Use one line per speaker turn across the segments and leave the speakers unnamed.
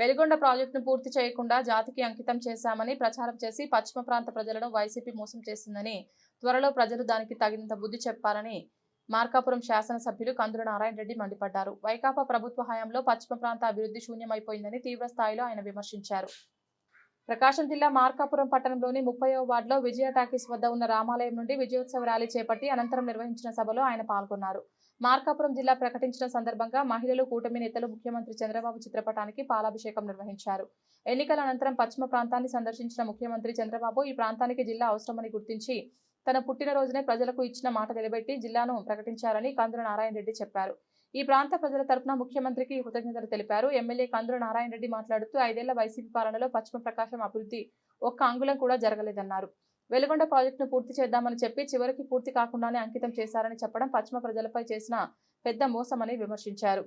వెలిగొండ ప్రాజెక్టును పూర్తి చేయకుండా జాతికి అంకితం చేశామని ప్రచారం చేసి పశ్చిమ ప్రాంత ప్రజలను వైసీపీ మోసం చేసిందని త్వరలో ప్రజలు దానికి తగినంత బుద్ధి చెప్పాలని మార్కాపురం శాసనసభ్యులు కందుల నారాయణ రెడ్డి మండిపడ్డారు. వైకాపా ప్రభుత్వ హయాంలో పశ్చిమ ప్రాంత అభివృద్ధి శూన్యమైపోయిందని తీవ్ర స్థాయిలో ఆయన విమర్శించారు. ప్రకాశం జిల్లా మార్కాపురం పట్టణంలోని ముప్పయో వార్డులో విజయ టాకీస్ వద్ద ఉన్న రామాలయం నుండి విజయోత్సవ ర్యాలీ చేపట్టి అనంతరం నిర్వహించిన సభలో ఆయన పాల్గొన్నారు. మార్కాపురం జిల్లా ప్రకటించిన సందర్భంగా మహిళలు కూటమి నేతలు ముఖ్యమంత్రి చంద్రబాబు చిత్రపటానికి పాలాభిషేకం నిర్వహించారు. ఎన్నికల అనంతరం పశ్చిమ ప్రాంతాన్ని సందర్శించిన ముఖ్యమంత్రి చంద్రబాబు ఈ ప్రాంతానికి జిల్లా అవసరమని గుర్తించి తన పుట్టినరోజునే ప్రజలకు ఇచ్చిన మాట నిలబెట్టి జిల్లాను ప్రకటించారని కందుల నారాయణ రెడ్డి చెప్పారు. ఈ ప్రాంత ప్రజల తరపున ముఖ్యమంత్రికి కృతజ్ఞతలు తెలిపారు. ఎమ్మెల్యే కందుల నారాయణ రెడ్డి మాట్లాడుతూ ఐదేళ్ళ వైసీపీ పాలనలో పశ్చిమ ప్రకాశం అభివృద్ధి ఒక్క అంగుళం కూడా జరగలేదన్నారు. వెలుగొండ ప్రాజెక్టును పూర్తి చేద్దామని చెప్పి చివరికి పూర్తి కాకుండానే అంకితం చేశారని చెప్పడం పశ్చిమ ప్రజలపై చేసిన పెద్ద మోసమని విమర్శించారు.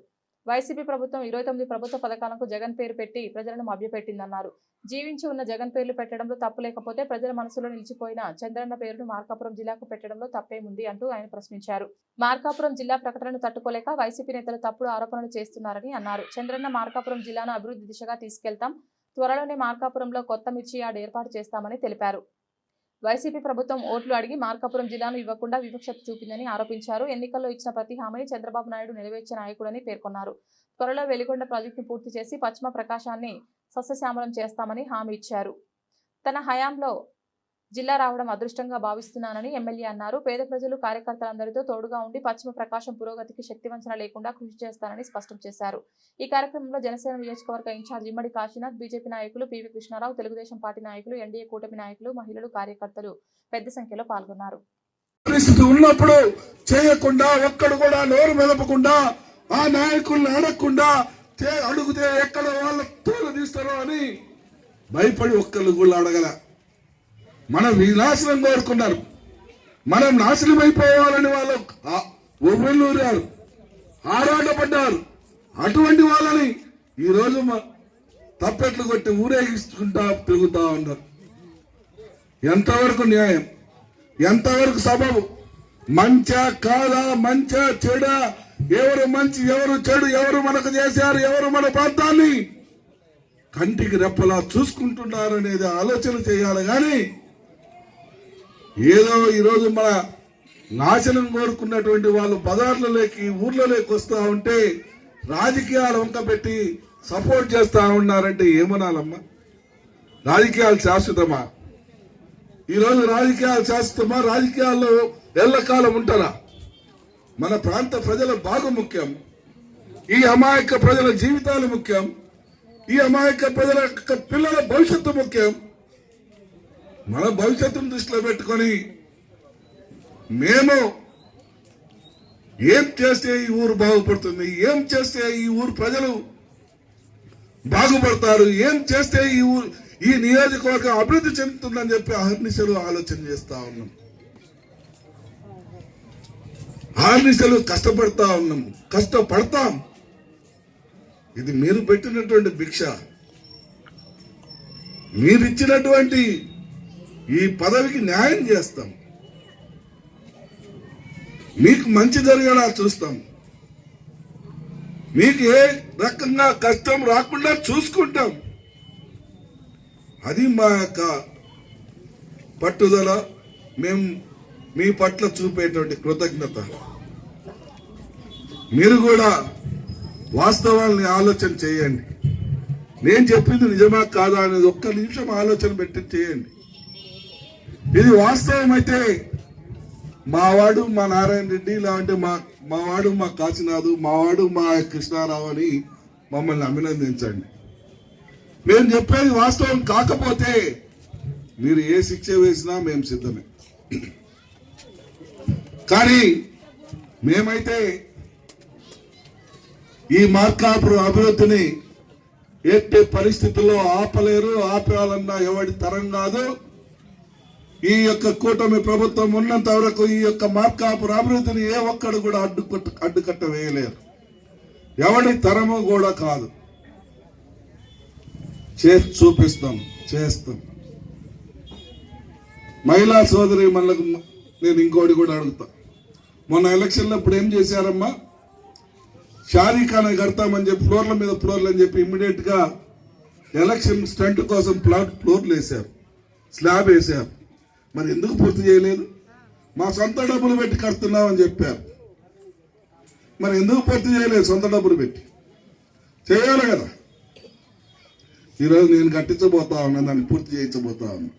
వైసీపీ ప్రభుత్వం ఇరవై తొమ్మిది ప్రభుత్వ పథకాలకు జగన్ పేరు పెట్టి ప్రజలను మభ్యపెట్టిందన్నారు. జీవించి ఉన్న జగన్ పేర్లు పెట్టడంలో తప్పు లేకపోతే ప్రజల మనసులో నిలిచిపోయిన చంద్రన్న పేరును మార్కాపురం జిల్లాకు పెట్టడంలో తప్పేముంది అంటూ ఆయన ప్రశ్నించారు. మార్కాపురం జిల్లా ప్రకటనను తట్టుకోలేక వైసీపీ నేతలు తప్పుడు ఆరోపణలు చేస్తున్నారని అన్నారు. చంద్రన్న మార్కాపురం జిల్లాను అభివృద్ధి దిశగా తీసుకెళ్తాం త్వరలోనే మార్కాపురంలో కొత్త మిర్చి యార్డ్ ఏర్పాటు చేస్తామని తెలిపారు. వైసీపీ ప్రభుత్వం ఓట్లు అడిగి మార్కాపురం జిల్లాను ఇవ్వకుండా వివక్షత చూపిందని ఆరోపించారు. ఎన్నికల్లో ఇచ్చిన ప్రతి హామీని చంద్రబాబు నాయుడు నెరవేర్చే నాయకుడని పేర్కొన్నారు. త్వరలో వెలిగొండ ప్రాజెక్టును పూర్తి చేసి పశ్చిమ ప్రకాశాన్ని సస్యశ్యామలం చేస్తామని హామీ ఇచ్చారు. తన హయాంలో జిల్లా రావడం అదృష్టంగా భావిస్తున్నానని ఎమ్మెల్యే అన్నారు. పేద ప్రజలు కార్యకర్తలందరితో తోడుగా ఉండి పశ్చిమ ప్రకాశం పురోగతికి శక్తివంచన లేకుండా కృషి చేస్తానని స్పష్టం చేశారు. ఈ కార్యక్రమంలో జనసేన నియోజకవర్గ in charge Immadi Kashinath BJP నాయకులు పివి కృష్ణారావు తెలుగుదేశం పార్టీ నాయకులు ఎన్డీఏ కూటమి నాయకులు మహిళలు కార్యకర్తలు పెద్ద సంఖ్యలో పాల్గొన్నారు.
పరిస్థితి ఉన్నప్పుడు చేయకుండా ఒక్కడు కూడా నోరు మెదపకుండా ఆ నాయకుల్ని అడగకుండా అడిగితే ఎక్కడ వాళ్ళ తోలు తీస్తారో అని భయపడి ఒక్కళ్ళు కూడా అడగల. మనం వినాశనం కోరుకున్నారు. మనం నాశనం అయిపోవాలని వాళ్ళు ఒవ్వెల్లూరారు ఆరాటపడ్డారు. అటువంటి వాళ్ళని ఈరోజు తప్పెట్లు కొట్టి ఊరేగించుకుంటా తిరుగుతా ఉన్నారు. ఎంతవరకు న్యాయం? ఎంతవరకు సబబు? మంచా కాదా? మంచా చెడా? ఎవరు మంచి ఎవరు చెడు? ఎవరు మనకు చేశారు? ఎవరు మన ప్రాంతాన్ని కంటికి రెప్పలా చూసుకుంటున్నారు అనేది ఆలోచన చేయాలి కానీ ఏదో ఈరోజు మన నాశనం కోరుకున్నటువంటి వాళ్ళు బజార్లలోకి ఊర్లలోకి వస్తూ ఉంటే రాజకీయాలు వంక పెట్టి సపోర్ట్ చేస్తా ఉన్నారంటే ఏమనాలమ్మా? రాజకీయాలు శాశ్వతమా? ఈరోజు రాజకీయాలు శాశ్వతమా? రాజకీయాల్లో ఎల్లకాలం ఉంటారా? మన ప్రాంత ప్రజల బాగు ముఖ్యం. ఈ అమాయక ప్రజల జీవితాలు ముఖ్యం. ఈ అమాయక ప్రజల పిల్లల భవిష్యత్తు ముఖ్యం. మన భవిష్యత్తును దృష్టిలో పెట్టుకొని మేము ఏం చేస్తే ఈ ఊరు బాగుపడుతుంది ఏం చేస్తే ఈ ఊరు ప్రజలు బాగుపడతారు ఏం చేస్తే ఈ ఊరు ఈ నియోజకవర్గం అభివృద్ధి చెందుతుందని చెప్పి అహర్నిశలు ఆలోచన చేస్తా ఉన్నాం. అహర్నిశలు కష్టపడతా ఉన్నాం కష్టపడతాం. ఇది మీరు పెట్టినటువంటి భిక్ష. మీరిచ్చినటువంటి ఈ పదవికి న్యాయం చేస్తాం. మీకు మంచి జరిగేలా చూస్తాం. మీకు ఏ రకంగా కష్టం రాకుండా చూసుకుంటాం. అది మా యొక్క పట్టుదల. మేము మీ పట్ల చూపేటువంటి కృతజ్ఞత. మీరు కూడా వాస్తవాల్ని ఆలోచన చేయండి. నేను చెప్పింది నిజమా కాదా అనేది ఒక్క నిమిషం ఆలోచన పెట్టి చేయండి. ఇది వాస్తవం అయితే మావాడు మా నారాయణ రెడ్డి లేదంటే మా మావాడు మా కాశీనాథు మావాడు మా కృష్ణారావు అని మమ్మల్ని అభినందించండి. మేము చెప్పేది వాస్తవం కాకపోతే మీరు ఏ శిక్ష వేసినా మేము సిద్ధమే. కానీ మేమైతే ఈ మార్కాపురం అభివృద్ధిని ఎట్టి పరిస్థితుల్లో ఆపలేరు ఆపాలన్నా ఎవడి తరం కాదు. ఈ యొక్క కూటమి ప్రభుత్వం ఉన్నంత వరకు ఈ యొక్క మార్కాపు అభివృద్ధిని ఏ ఒక్కడు కూడా అడ్డుకట్ట అడ్డుకట్ట వేయలేరు ఎవడి తరము కూడా కాదు. చే చూపిస్తాం చేస్తాం. మహిళా సోదరి మనకు నేను ఇంకోటి కూడా అడుగుతా. మొన్న ఎలక్షన్లో ఇప్పుడు ఏం చేశారమ్మా? షారీఖాన్ కడతామని చెప్పి ఫ్లోర్ల మీద ఫ్లోర్లు అని చెప్పి ఇమ్మీడియట్గా ఎలక్షన్ స్టంట్ కోసం ప్లాట్ ఫ్లోర్లు వేశారు. స్లాబ్ వేశారు. మరి ఎందుకు పూర్తి చేయలేదు? మా సొంత డబ్బులు పెట్టి కడుతున్నామని చెప్పారు. మరి ఎందుకు పూర్తి చేయలేదు సొంత డబ్బులు పెట్టి? చేయాలి కదా. ఈరోజు నేను కట్టించబోతా ఉన్నా దాన్ని పూర్తి చేయించబోతా ఉన్నా.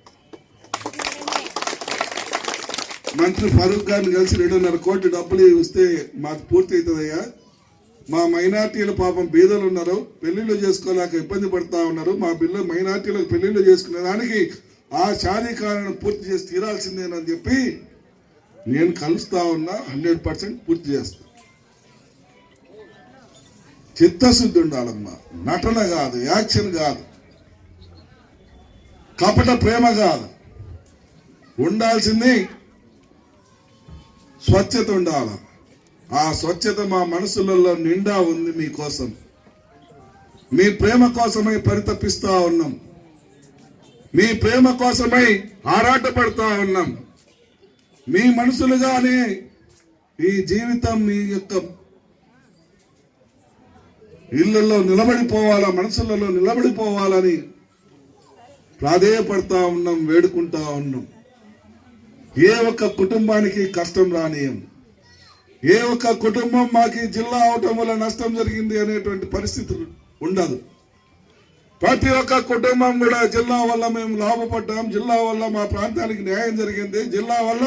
మంత్రి ఫరూక్ గారిని కలిసి రెండున్నర కోట్లు డబ్బులు ఇస్తే మాకు పూర్తి అవుతుందయ్యా. మా మైనార్టీలు పాపం బీదలు ఉన్నారు పెళ్ళిళ్ళు చేసుకోలేక ఇబ్బంది పడతా ఉన్నారు. మా బిల్లు మైనార్టీలకు పెళ్ళిళ్ళు చేసుకునే దానికి ఆ షాదీకాలను పూర్తి చేసి తీరాల్సిందేనని చెప్పి నేను కలుస్తా ఉన్నా హండ్రెడ్ పర్సెంట్ పూర్తి చేస్తా. చిత్తశుద్ధి ఉండాలమ్మా. నటన కాదు యాక్షన్ కాదు. కపట ప్రేమ కాదు. ఉండాల్సింది స్వచ్ఛత ఉండాలి. ఆ స్వచ్ఛత మా మనసులలో నిండా ఉంది మీకోసం. మీ ప్రేమ కోసమై పరితపిస్తా ఉన్నాం. మీ ప్రేమ కోసమై ఆరాటపడతా ఉన్నాం. మీ మనసులుగానే ఈ జీవితం మీ యొక్క ఇళ్ళలో నిలబడిపోవాలా మనసులలో నిలబడిపోవాలని ప్రాధేయపడతా ఉన్నాం వేడుకుంటా ఉన్నాం. ఏ ఒక్క కుటుంబానికి కష్టం రానియం. ఏ ఒక్క కుటుంబం మాకు జిల్లా అవటం వల్ల నష్టం జరిగింది అనేటువంటి పరిస్థితులు ఉండదు. ప్రతి ఒక్క కుటుంబం కూడా జిల్లా వల్ల మేము లాభపడ్డాం జిల్లా వల్ల మా ప్రాంతానికి న్యాయం జరిగింది. జిల్లా వల్ల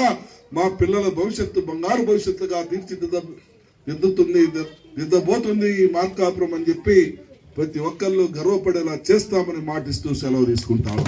మా పిల్లల భవిష్యత్తు బంగారు భవిష్యత్తుగా తీర్చిదిద్ద దిద్దుతుంది దిద్దబోతుంది ఈ మార్కాపురం అని చెప్పి ప్రతి ఒక్కళ్ళు గర్వపడేలా చేస్తామని మాటిస్తూ సెలవు తీసుకుంటాము